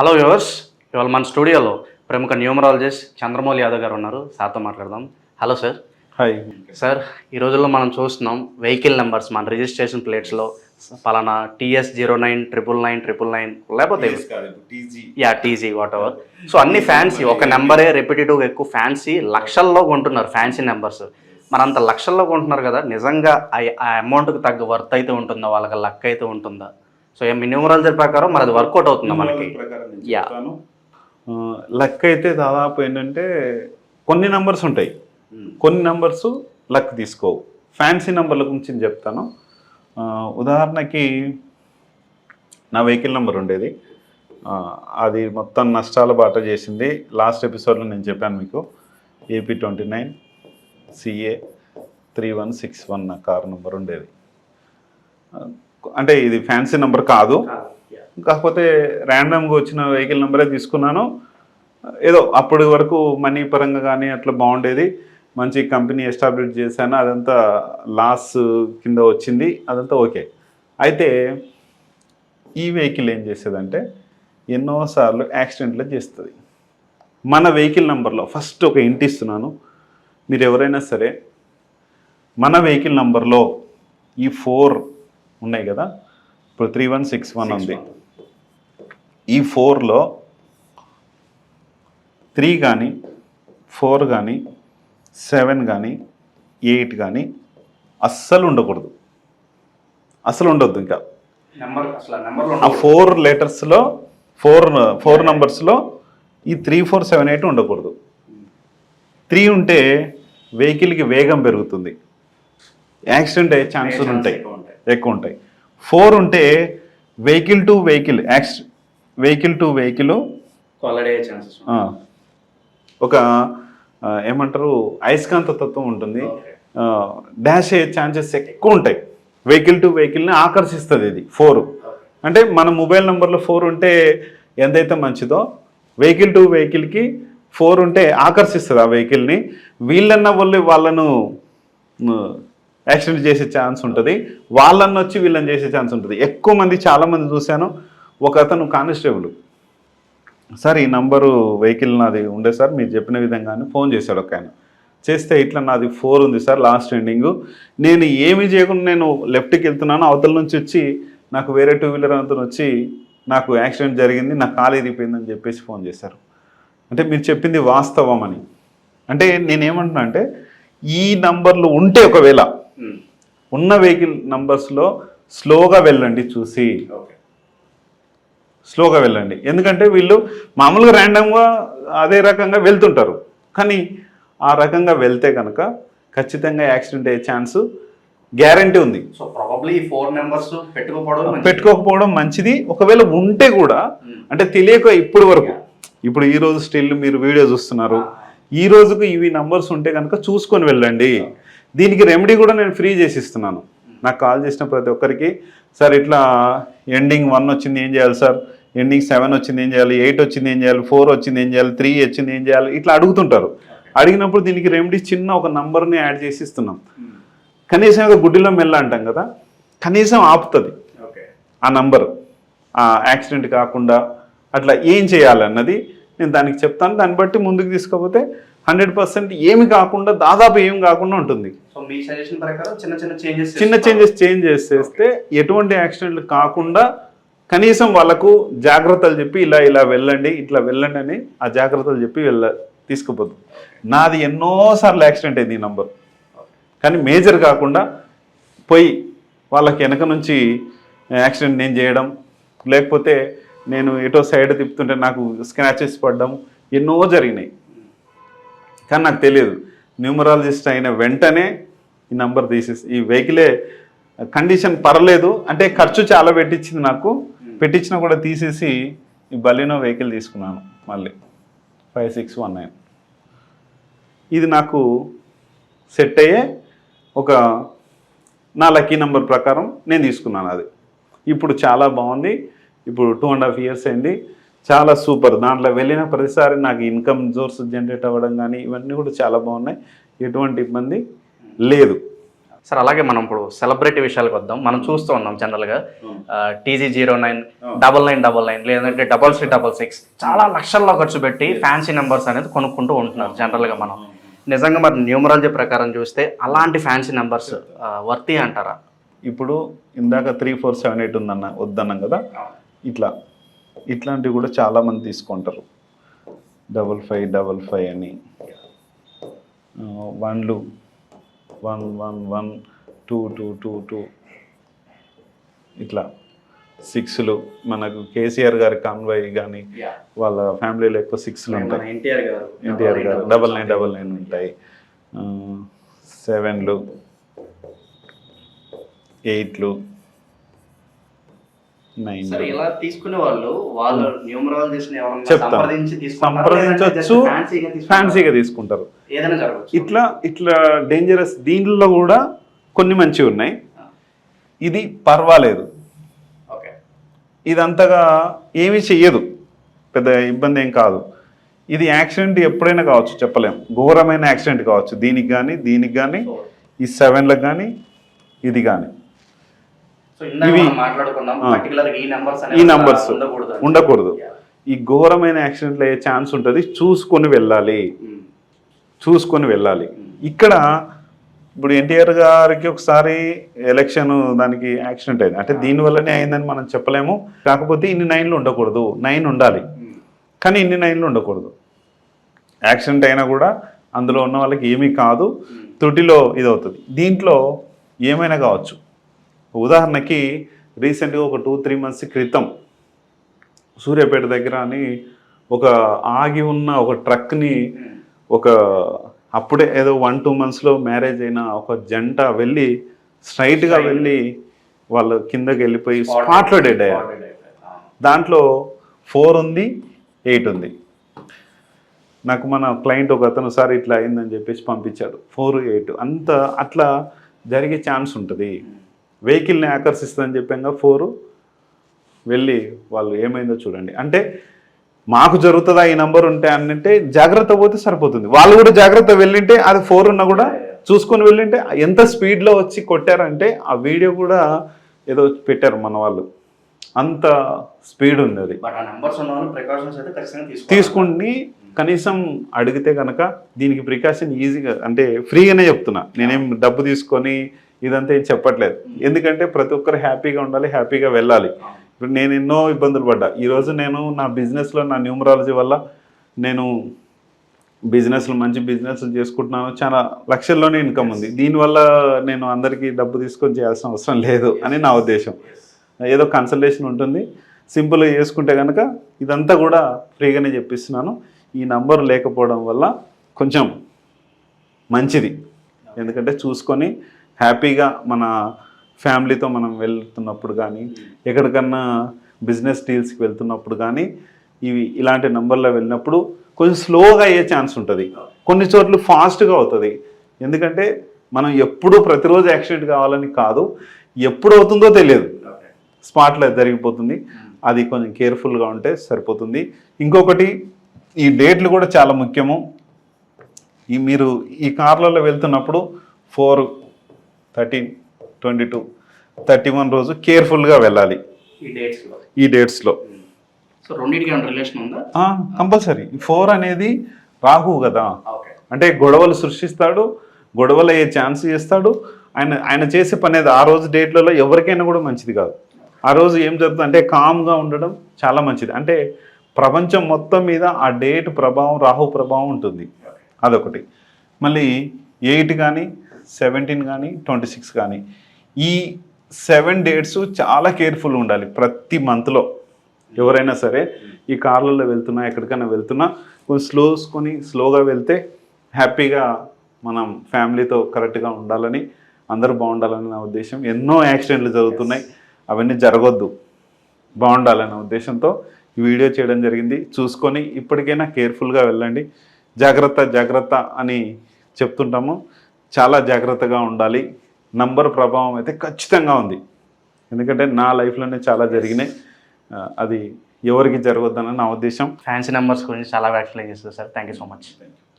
Hello viewers ఇవాళ మన స్టూడియోలో ప్రముఖ న్యూమరాలజిస్ట్ చంద్రమౌళి యాదవ్ గారు ఉన్నారు. సార్తో మాట్లాడదాం. హలో సార్ హాయ్ సార్ ఈ రోజుల్లో మనం చూస్తున్నాం వెహికల్ నెంబర్స్ మన రిజిస్ట్రేషన్ ప్లేట్స్లో పలానా TS zero nine triple nine triple nine లేకపోతే yeah TG whatever so అన్ని ఫ్యాన్సీ ఒక నెంబరే రెపిటేటివ్గా ఎక్కువ ఫ్యాన్సీ లక్షల్లో కొంటున్నారు ఫ్యాన్సీ నెంబర్స్ మరి అంత లక్షల్లో కొంటున్నారు కదా నిజంగా ఆ- ఆ అమౌంట్కి తగ్గ వర్త్ అయితే ఉంటుందా? వాళ్ళకి లక్ అయితే ఉంటుందా? సో మీ న్యూమరాలజీ ప్రకారం మరి అది వర్కౌట్ అవుతుందా మనకి. యా లక్ అయితే దాదాపు ఏంటంటే కొన్ని నంబర్స్ ఉంటాయి. కొన్ని నంబర్స్ లక్ తీసుకోవు. ఫ్యాన్సీ నంబర్ల గురించి నేను చెప్తాను. ఉదాహరణకి నా వెహికల్ నెంబర్ ఉండేది. అది మొత్తం నష్టాల బాట చేసింది. లాస్ట్ ఎపిసోడ్లో నేను చెప్పాను మీకు. AP twenty nine CA three one six one నా కార్ నెంబర్ ఉండేది. అంటే ఇది ఫ్యాన్సీ నెంబర్ కాదు. కాకపోతే ర్యాండమ్గా వచ్చిన వెహికల్ నెంబరే తీసుకున్నాను. ఏదో అప్పటి వరకు మనీ పరంగా కానీ అట్లా బాగుండేది. మంచి కంపెనీ ఎస్టాబ్లిష్ చేశాను. అదంతా లాస్ కింద వచ్చింది. అదంతా ఓకే అయితే ఈ వెహికల్ ఏం చేసేదంటే ఎన్నోసార్లు యాక్సిడెంట్లు చేస్తుంది. మన వెహికల్ నెంబర్లో ఫస్ట్ ఒక ఇంటి ఇస్తున్నాను. మీరు ఎవరైనా సరే మన వెహికల్ నంబర్లో ఈ ఫోర్ ఉన్నాయి కదా? ఇప్పుడు త్రీ వన్ సిక్స్ వన్ ఉంది. ఈ ఫోర్లో త్రీ కానీ ఫోర్ కానీ సెవెన్ కానీ ఎయిట్ కానీ అస్సలు ఉండకూడదు. అసలు ఉండొద్దు ఇంకా. ఆ ఫోర్ లెటర్స్లో ఫోర్ ఫోర్ నంబర్స్లో ఈ త్రీ ఫోర్ సెవెన్ ఎయిట్ ఉండకూడదు. త్రీ ఉంటే వెహికల్కి వేగం పెరుగుతుంది. యాక్సిడెంట్ అయ్యే ఛాన్సెస్ ఉంటాయి. ఎక్కువ ఉంటాయి. ఫోర్ ఉంటే vehicle to vehicle యాక్సి vehicle to vehicle collide chances ఒక ఏమంటారు అయస్కాంత తత్వం ఉంటుంది. డాష్ అయ్యే ఛాన్సెస్ ఎక్కువ ఉంటాయి. వెహికల్ టు వెహికల్ని ఆకర్షిస్తుంది ఇది ఫోర్ అంటే మన మొబైల్ నెంబర్లో ఫోర్ ఉంటే ఎంతైతే మంచిదో వెహికల్ టు వెహికల్కి ఫోర్ ఉంటే ఆకర్షిస్తుంది ఆ వెహికల్ని వీళ్ళన్న వాళ్ళు వాళ్ళను యాక్సిడెంట్ చేసే ఛాన్స్ ఉంటుంది. వాళ్ళని వచ్చి వీళ్ళని చేసే ఛాన్స్ ఉంటుంది. ఎక్కువ మంది చాలామంది చూశాను. ఒక అతను కానిస్టేబుల్. సార్ ఈ నంబరు వెహికల్ నాది ఉండే సార్ మీరు చెప్పిన విధంగానే ఫోన్ చేశాడు ఒక ఆయన. చేస్తే ఇట్లా నాది ఫోర్ ఉంది సార్ లాస్ట్ ఎండింగ్. నేను ఏమి చేయకుండా నేను లెఫ్ట్కి వెళ్తున్నాను. అవతల నుంచి వచ్చి నాకు వేరే టూ వీలర్ అతను వచ్చి నాకు యాక్సిడెంట్ జరిగింది నా కాలు ఇరిగిపోయిందని చెప్పేసి ఫోన్ చేశారు. అంటే మీరు చెప్పింది వాస్తవం అని అంటే నేనేమంటున్నా అంటే ఈ నంబర్లు ఉంటే ఒకవేళ ఉన్న వెహికల్ నంబర్స్లో స్లోగా వెళ్ళండి చూసి. ఓకే. స్లోగా వెళ్ళండి. ఎందుకంటే వీళ్ళు మామూలుగా ర్యాండమ్గా అదే రకంగా వెళ్తుంటారు. కానీ ఆ రకంగా వెళ్తే కనుక ఖచ్చితంగా యాక్సిడెంట్ అయ్యే ఛాన్స్ గ్యారంటీ ఉంది. సో ప్రాబబ్లీ ఫోర్ నెంబర్స్ పెట్టుకోపోవడం మంచిది. పెట్టుకోకపోవడం మంచిది. ఒకవేళ ఉంటే కూడా అంటే తెలియక ఇప్పుడు వరకు. ఇప్పుడు ఈ రోజు స్టిల్ మీరు వీడియో చూస్తున్నారు. ఈ రోజుకు ఇవి నంబర్స్ ఉంటే కనుక చూసుకొని వెళ్ళండి. దీనికి రెమెడీ కూడా నేను ఫ్రీ చేసి ఇస్తున్నాను నాకు కాల్ చేసిన ప్రతి ఒక్కరికి సార్ ఇట్లా ఎండింగ్ వన్ వచ్చింది ఏం చేయాలి సార్? ఎండింగ్ సెవెన్ వచ్చింది ఏం చేయాలి? ఎయిట్ వచ్చింది ఏం చేయాలి? ఫోర్ వచ్చింది ఏం చేయాలి? త్రీ వచ్చింది ఏం చేయాలి? ఇట్లా అడుగుతుంటారు. అడిగినప్పుడు దీనికి రెమెడీ చిన్న ఒక నంబర్ని యాడ్ చేసి ఇస్తున్నాం కనీసం ఏదో గుడ్డిలో మెల్ల అంటాం కదా? కనీసం ఆపుతుంది. ఆ నంబర్ ఆ యాక్సిడెంట్ కాకుండా అట్లా ఏం చేయాలన్నది నేను దానికి చెప్తాను. దాన్ని బట్టి ముందుకు తీసుకపోతే హండ్రెడ్ పర్సెంట్ ఏమి కాకుండా దాదాపు ఏమి కాకుండా ఉంటుంది. సో మీ సజెషన్ ప్రకారం చిన్న చిన్న చేంజెస్ చిన్న చేంజెస్ చేంజ్ చేసేస్తే ఎటువంటి యాక్సిడెంట్లు కాకుండా కనీసం వాళ్ళకు జాగ్రత్తలు చెప్పి ఇలా ఇలా వెళ్ళండి ఇట్లా వెళ్ళండి అని ఆ జాగ్రత్తలు చెప్పి వెళ్ళ తీసుకుపోదు. నాది ఎన్నోసార్లు యాక్సిడెంట్ అయింది ఈ నంబర్. కానీ మేజర్ కాకుండా పోయి వాళ్ళకి వెనక నుంచి యాక్సిడెంట్ నేను చేయడం లేకపోతే నేను ఎటో సైడ్ తిప్పుతుంటే నాకు స్క్రాచెస్ పడడం ఎన్నో జరిగినాయి. కానీ నాకు తెలియదు. న్యూమరాలజిస్ట్ అయిన వెంటనే ఈ నంబర్ తీసేసి ఈ వెహికలే కండిషన్ పర్లేదు అంటే ఖర్చు చాలా పెట్టించింది నాకు. పెట్టించిన కూడా తీసేసి ఈ బలినో వెహికల్ తీసుకున్నాను మళ్ళీ. ఫైవ్ సిక్స్ వన్ నైన్ ఇది నాకు సెట్ అయ్యే ఒక నా లక్కీ నెంబర్ ప్రకారం నేను తీసుకున్నాను అది. ఇప్పుడు చాలా బాగుంది. ఇప్పుడు టూ అండ్ హాఫ్ ఇయర్స్ అయింది. చాలా సూపర్. దాంట్లో వెళ్ళిన ప్రతిసారి నాకు ఇన్కమ్ సోర్స్ జనరేట్ అవ్వడం కానీ ఇవన్నీ కూడా చాలా బాగున్నాయి. ఎటువంటి ఇబ్బంది లేదు. సార్ అలాగే మనం ఇప్పుడు సెలబ్రిటీ విషయాలకు వద్దాం. మనం చూస్తూ ఉన్నాం జనరల్గా. TG zero nine double nine double nine లేదంటే డబల్ సిక్స్ డబల్ సిక్స్ చాలా లక్షల్లో ఖర్చు పెట్టి ఫ్యాన్సీ నెంబర్స్ అనేది కొనుక్కుంటూ ఉంటున్నారు జనరల్గా మనం. నిజంగా మరి న్యూమరాలజీ ప్రకారం చూస్తే అలాంటి ఫ్యాన్సీ నెంబర్స్ వర్తి అంటారా? ఇప్పుడు ఇందాక త్రీ ఫోర్ సెవెన్ ఎయిట్ ఉందన్న వద్దన్నాం కదా? ఇట్లా. ఇట్లాంటివి కూడా చాలా మంది తీసుకుంటారు. డబల్ ఫైవ్ డబల్ ఫైవ్ అని. వన్లు. One one one two two two two. ఇట్లా. సిక్స్లు. మనకు కేసీఆర్ గారి కాన్వాయ్ కానీ వాళ్ళ ఫ్యామిలీలో ఎక్కువ సిక్స్లు ఉంటాయి. ఎన్టీఆర్ గారు. డబల్ నైన్ డబల్ నైన్ ఉంటాయి. సెవెన్లు. ఎయిట్లు. సరే ఇలా తీసుకునే వాళ్ళు వాళ్ళు న్యూమరాలజీ ఎవరన్నా చెప్తాను. సంప్రదించి? సంప్రదించవచ్చు? ఫ్యాన్సీగా తీసుకుంటారు? ఏదైనా జరగచ్చు ఇట్లా ఇట్లా డేంజరస్ దీంట్లో కూడా కొన్ని మంచివి ఉన్నాయి. ఇది పర్వాలేదు. ఓకే. ఇది అంతగా ఏమీ చెయ్యదు. పెద్ద ఇబ్బంది ఏం కాదు. ఇది యాక్సిడెంట్ ఎప్పుడైనా కావచ్చు చెప్పలేం. ఘోరమైన యాక్సిడెంట్ కావచ్చు. దీనికి కానీ దీనికి కానీ ఈ సెవెన్లకు కానీ ఇది కానీ ఇవి- ఈ నెంబర్స్ ఉండకూడదు. ఈ ఘోరమైన యాక్సిడెంట్లు అయ్యే ఛాన్స్ ఉంటుంది చూసుకొని వెళ్ళాలి. ఉమ్. చూసుకొని వెళ్ళాలి. ఇక్కడ ఇప్పుడు ఎన్టీఆర్ గారికి ఒకసారి ఎలక్షన్ దానికి యాక్సిడెంట్ అయింది. అంటే దీనివల్లనే అయిందని మనం చెప్పలేము. కాకపోతే ఇన్ని నైన్లు ఉండకూడదు. నైన్ ఉండాలి. ఉమ్. కానీ ఇన్ని నైన్లు ఉండకూడదు. యాక్సిడెంట్ అయినా కూడా అందులో ఉన్న వాళ్ళకి ఏమీ కాదు. త్రుటిలో ఇది అవుతుంది దీంట్లో ఏమైనా కావచ్చు. ఉదాహరణకి రీసెంట్గా ఒక టూ త్రీ మంత్స్ క్రితం సూర్యాపేట దగ్గర అని ఒక ఆగి ఉన్న ఒక ట్రక్ని ఒక అప్పుడే ఏదో వన్ టూ మంత్స్లో మ్యారేజ్ అయిన ఒక జంట వెళ్ళి స్ట్రైట్గా వెళ్ళి వాళ్ళు కిందకి వెళ్ళిపోయి స్పాట్లో డెడ్ అయ్యారు. దాంట్లో ఫోర్ ఉంది ఎయిట్ ఉంది. నాకు మన క్లయింట్ ఒక అతను సార్ ఇట్లా అయిందని చెప్పేసి పంపించాడు. ఫోర్ ఎయిట్ అంత అట్లా జరిగే ఛాన్స్ ఉంటుంది. వెహికల్ని ఆకర్షిస్తుందని చెప్పాక ఫోరు. వెళ్ళి వాళ్ళు ఏమైందో చూడండి. అంటే మాకు జరుగుతుందా ఈ నంబర్ ఉంటే అంటే జాగ్రత్త పోతే సరిపోతుంది. వాళ్ళు కూడా జాగ్రత్త వెళ్ళింటే అది ఫోర్ ఉన్నా కూడా చూసుకొని వెళ్ళింటే ఎంత స్పీడ్లో వచ్చి కొట్టారంటే ఆ వీడియో కూడా ఏదో పెట్టారు మన వాళ్ళు. అంత స్పీడ్ ఉంది అది. తీసుకుని కనీసం అడిగితే కనుక దీనికి ప్రికాషన్ ఈజీగా అంటే ఫ్రీగానే చెప్తున్నా. నేనేం డబ్బు తీసుకొని ఇదంతా ఏం చెప్పట్లేదు. ఎందుకంటే ప్రతి ఒక్కరు హ్యాపీగా ఉండాలి హ్యాపీగా వెళ్ళాలి. ఇప్పుడు నేను ఎన్నో ఇబ్బందులు పడ్డా. ఈరోజు నేను నా బిజినెస్లో నా న్యూమరాలజీ వల్ల నేను బిజినెస్లు మంచి బిజినెస్ చేసుకుంటున్నాను. చాలా లక్షల్లోనే ఇన్కమ్ ఉంది. దీనివల్ల నేను అందరికీ డబ్బు తీసుకొని చేయాల్సిన అవసరం లేదు అని నా ఉద్దేశం. ఏదో కన్సల్టేషన్ ఉంటుంది. సింపుల్గా చేసుకుంటే కనుక ఇదంతా కూడా ఫ్రీగానే చెప్పిస్తున్నాను. ఈ నంబర్ లేకపోవడం వల్ల కొంచెం మంచిది. ఎందుకంటే చూసుకొని హ్యాపీగా మన ఫ్యామిలీతో మనం వెళ్తున్నప్పుడు కానీ ఎక్కడికన్నా బిజినెస్ డీల్స్కి వెళ్తున్నప్పుడు కానీ ఇవి ఇలాంటి నెంబర్లో వెళ్ళినప్పుడు కొంచెం స్లోగా అయ్యే ఛాన్స్ ఉంటుంది. కొన్ని చోట్ల ఫాస్ట్గా అవుతుంది. ఎందుకంటే మనం ఎప్పుడూ ప్రతిరోజు యాక్సిడెంట్ కావాలని కాదు ఎప్పుడు అవుతుందో తెలియదు. స్పాట్లో జరిగిపోతుంది. అది కొంచెం కేర్ఫుల్గా ఉంటే సరిపోతుంది. ఇంకొకటి ఈ డేట్లు కూడా చాలా ముఖ్యము. ఈ మీరు ఈ కార్లలో వెళ్తున్నప్పుడు four thirteen twenty two thirty one రోజు కేర్ఫుల్గా వెళ్ళాలి. ఈ డేట్స్లో. ఈ డేట్స్లో. కంపల్సరీ. ఫోర్ అనేది రాహు కదా. అంటే గొడవలు సృష్టిస్తాడు గొడవలు అయ్యే ఛాన్స్ చేస్తాడు. ఆయన ఆయన చేసే పని అది. ఆ రోజు డేట్లలో ఎవరికైనా కూడా మంచిది కాదు. ఆ రోజు ఏం జరుగుతుంది అంటే కామ్గా ఉండడం చాలా మంచిది. అంటే ప్రపంచం మొత్తం మీద ఆ డేట్ ప్రభావం రాహు ప్రభావం ఉంటుంది. అదొకటి. మళ్ళీ ఎయిట్ కానీ సెవెంటీన్ కానీ ట్వంటీ సిక్స్ కానీ ఈ సెవెన్ డేట్స్ చాలా కేర్ఫుల్ ఉండాలి ప్రతి మంత్లో ఎవరైనా సరే ఈ కార్లలో వెళ్తున్నా ఎక్కడికైనా వెళ్తున్నా కొంచెం స్లోస్కొని స్లోగా వెళ్తే హ్యాపీగా మనం ఫ్యామిలీతో కరెక్ట్గా ఉండాలని అందరూ బాగుండాలని నా ఉద్దేశం. ఎన్నో యాక్సిడెంట్లు జరుగుతున్నాయి. అవన్నీ జరగొద్దు. బాగుండాలనే ఉద్దేశంతో ఈ వీడియో చేయడం జరిగింది. చూసుకొని ఇప్పటికైనా కేర్ఫుల్గా వెళ్ళండి. జాగ్రత్త జాగ్రత్త అని చెప్తుంటాము. చాలా జాగ్రత్తగా ఉండాలి. నంబర్ ప్రభావం అయితే ఖచ్చితంగా ఉంది. ఎందుకంటే నా లైఫ్లోనే చాలా జరిగినాయి. అది ఎవరికి జరగొద్దన్న నా ఉద్దేశం. ఫ్యాన్సీ నెంబర్స్ గురించి చాలా ఎక్స్ప్లెయిన్ చేస్తారు sir thank you so much